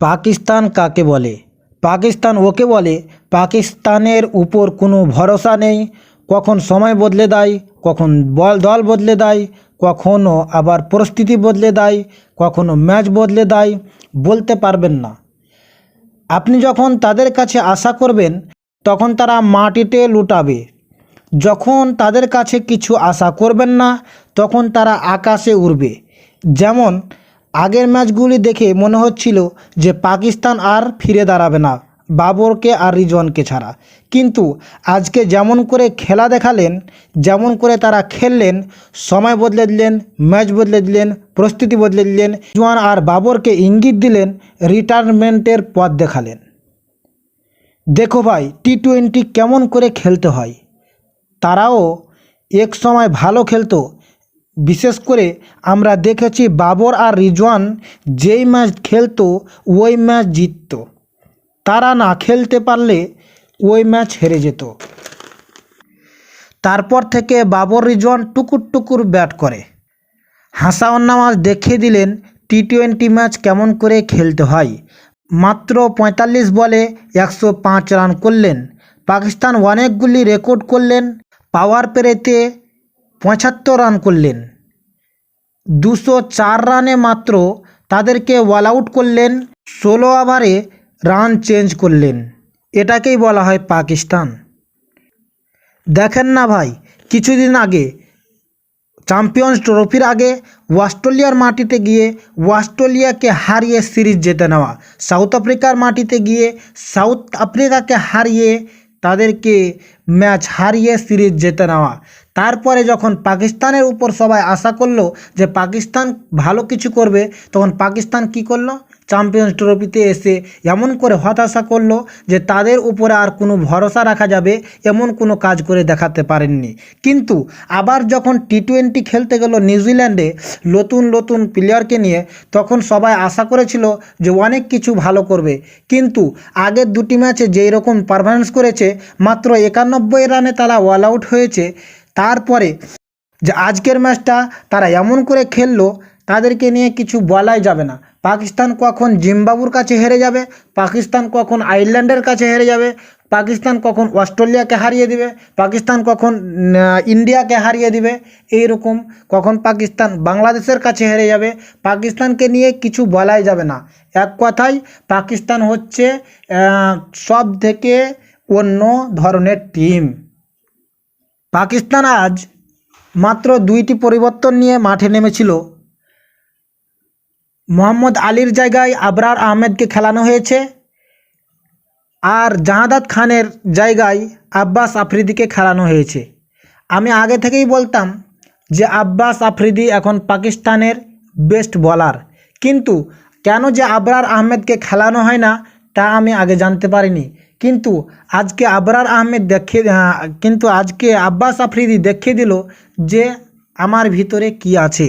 পাকিস্তান কাকে বলে? পাকিস্তান ওকে বলে, পাকিস্তানের উপর কোনো ভরসা নেই, কখন সময় বদলে দেয়, কখন বল, দল বদলে দেয় কখনও আবার পরিস্থিতি বদলে দেয় কখনও ম্যাচ বদলে দেয়, বলতে পারবেন না। আপনি যখন তাদের কাছে আশা করবেন, তখন তারা মাটিতে লুটাবে। যখন তাদের কাছে কিছু আশা করবেন না, তখন তারা আকাশে উড়বে। যেমন আগের ম্যাচগুলি দেখে মনে হচ্ছিল যে পাকিস্তান আর ফিরে দাঁড়াবে না, বাবরকে আর রিজওয়ানকে ছাড়া। কিন্তু আজকে যেমন করে খেলা দেখালেন, যেমন করে তারা খেললেন, সময় বদলে দিলেন, ম্যাচ বদলে দিলেন, প্রস্তুতি বদলে দিলেন, রিজওয়ান আর বাবরকে ইঙ্গিত দিলেন, রিটায়ারমেন্টের পথ দেখালেন। দেখো ভাই টি টোয়েন্টি কেমন করে খেলতে হয়? তারাও এক সময় ভালো খেলতো বিশেষ করে আমরা দেখেছি বাবর আর রিজওয়ান যেই ম্যাচ খেলতো, ওই ম্যাচ জিততো। তারা না খেলতে পারলে ওই ম্যাচ হেরে যেত। তারপর থেকে বাবর রিজওয়ান টুকুর টুকুর ব্যাট করে। হাসান নামাজ দেখিয়ে দিলেন টি টোয়েন্টি ম্যাচ কেমন করে খেলতে হয়। মাত্র পঁয়তাল্লিশ বলে একশো পাঁচ রান করলেন। পাকিস্তান অনেকগুলি রেকর্ড করলেন। পাওয়ার পেরেতে পঁচাত্তর রান করলেন। দুশো চার রানে মাত্র তাদেরকে অল আউট করলেন, ষোলো ওভারে রান চেঞ্জ করলেন। এটাকেই বলা হয় পাকিস্তান। দেখেন না ভাই, কিছুদিন আগে, চ্যাম্পিয়ন্স ট্রফির আগে অস্ট্রেলিয়ার মাটিতে গিয়ে অস্ট্রেলিয়াকে হারিয়ে সিরিজ জেতে নেওয়া, সাউথ আফ্রিকার মাটিতে গিয়ে সাউথ আফ্রিকাকে হারিয়ে তাদেরকে ম্যাচ হারিয়ে সিরিজ জেতে নেওয়া তারপরে যখন পাকিস্তানের উপর সবাই আশা করল যে পাকিস্তান ভালো কিছু করবে, তখন পাকিস্তান কি করল? চ্যাম্পিয়ন্স ট্রফিতে এসে এমন করে হতাশা করল যে তাদের উপরে আর কোনো ভরসা রাখা যাবে, এমন কোনো কাজ করে দেখাতে পারেননি। কিন্তু আবার যখন টি টোয়েন্টি খেলতে গেল নিউজিল্যান্ডে নতুন নতুন প্লেয়ারকে নিয়ে, তখন সবাই আশা করেছিল যে অনেক কিছু ভালো করবে। কিন্তু আগের দুটি ম্যাচে যেই রকম পারফরমেন্স করেছে, মাত্র একানব্বই রানে তারা অল আউট হয়েছে। তারপরে যে আজকের ম্যাচটা তারা এমন করে খেললো, তাদেরকে নিয়ে কিছু বলাই যাবে না। পাকিস্তান কখন জিম্বাবুর কাছে হেরে যাবে? পাকিস্তান কখন আয়ারল্যান্ডের কাছে হেরে যাবে? পাকিস্তান কখন অস্ট্রেলিয়াকে হারিয়ে দিবে? পাকিস্তান কখন ইন্ডিয়াকে হারিয়ে দিবে? এই রকম কখন পাকিস্তান বাংলাদেশের কাছে হেরে যাবে? পাকিস্তানকে নিয়ে কিছু বলাই যাবে না। এক কথায়, পাকিস্তান হচ্ছে সব থেকে অন্য ধরনের টিম। পাকিস্তান আজ মাত্র দুইটি পরিবর্তন নিয়ে মাঠে নেমেছিল। মোহাম্মদ আলীর জায়গায় আবরার আহমেদকে খেলানো হয়েছে আর জাহাদাত খানের জায়গায় আব্বাস আফ্রিদিকে খেলানো হয়েছে। আমি আগে থেকেই বলতাম যে আব্বাস আফ্রিদি এখন পাকিস্তানের বেস্ট বলার কিন্তু কেন যে আবরার আহমেদকে খেলানো হয় না তা আমি আগে জানতে পারিনি। কিন্তু আজকে আবরার আহমেদ আহ, কিন্তু আজকে আব্বাস আফ্রিদি দেখিয়ে দিল যে আমার ভিতরে কি আছে।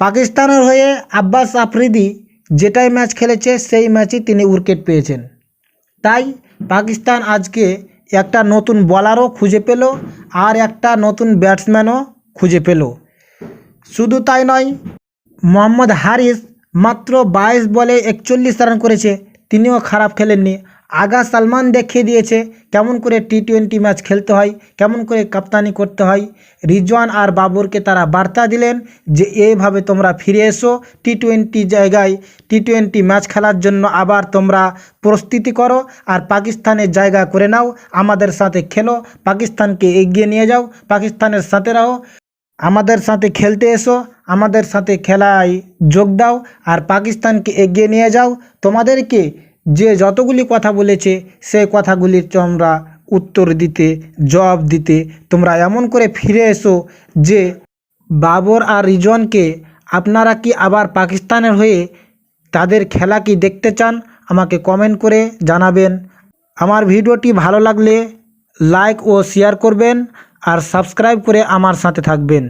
পাকিস্তানের হয়ে আব্বাস আফ্রিদি যেটাই ম্যাচ খেলেছে সেই ম্যাচই তিনি উইকেট পেয়েছেন। তাই পাকিস্তান আজকে একটা নতুন বলারও খুঁজে পেল আর একটা নতুন ব্যাটসম্যানও খুঁজে পেল। শুধু তাই নয় মোহাম্মদ হারিস মাত্র বাইশ বলে একচল্লিশ রান করেছে। তিনিও খারাপ খেলেননি। আগা সালমান দেখিয়ে দিয়েছে, কেমন করে টি টোয়েন্টি ম্যাচ খেলতে হয়, কেমন করে কাপ্তানি করতে হয়। রিজওয়ান আর বাবরকে তারা বার্তা দিলেন যে এইভাবে তোমরা ফিরে এসো টি টোয়েন্টি জায়গায়। টি টোয়েন্টি ম্যাচ খেলার জন্য আবার তোমরা প্রস্তুতি করো আর পাকিস্তানের জায়গা করে নাও। আমাদের সাথে খেলো, পাকিস্তানকে এগিয়ে নিয়ে যাও, পাকিস্তানের সাথে রাহো। আমাদের সাথে খেলতে এসো, আমাদের সাথে খেলায় যোগ দাও আর পাকিস্তানকে এগিয়ে নিয়ে যাও। তোমাদেরকে যে যতগুলি কথা বলেছে সেই কথাগুলির তোমরা উত্তর দিতে, জবাব দিতে, তোমরা এমন করে ফিরে এসো যে বাবর আর রিজওয়ানকে আপনারা কি আবার পাকিস্তানের হয়ে তাদের খেলা কি দেখতে চান? আমাকে কমেন্ট করে জানাবেন। আমার ভিডিওটি ভালো লাগলে লাইক ও শেয়ার করবেন আর সাবস্ক্রাইব করে আমার সাথে থাকবেন।